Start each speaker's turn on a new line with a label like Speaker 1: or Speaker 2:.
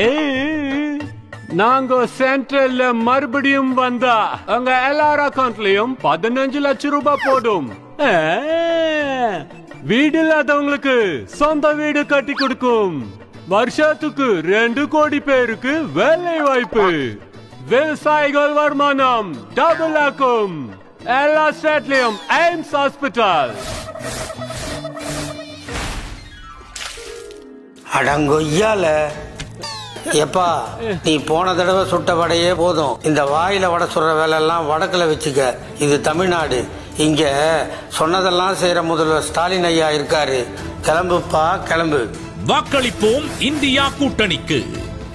Speaker 1: ஏய், நாங்க சென்ட்ரல்ல மறுபடியும் வந்தா உங்க எல்லார் அக்கௌண்ட்லயும் பதினஞ்சு லட்சம் ரூபாய் போடும். வீடு இல்லாதவங்களுக்கு சொந்த வீடு கட்டி கொடுக்கும். வருஷத்துக்கு ரெண்டு கோடி பேருக்கு வேலை வாய்ப்பு விவசாயிகள் வருமானம் டபுள் ஆக்கும் எல்லா ஸ்டேட்லயும் எய்ம்ஸ் ஹாஸ்பிட்டல்
Speaker 2: அடங்கொய்யால. எப்பா நீ போன தடவை சுட்ட வடையே போதும். இந்த வாயில வடை சுடுற வேலையெல்லாம் வடக்குல வச்சுக்க. இது தமிழ்நாடு. இங்க சொன்னதெல்லாம் செய்யற முதல்வர் ஸ்டாலின் ஐயா இருக்காரு. கிளம்புப்பா கிளம்பு.
Speaker 3: வாக்களிப்போம் இந்தியா கூட்டணிக்கு.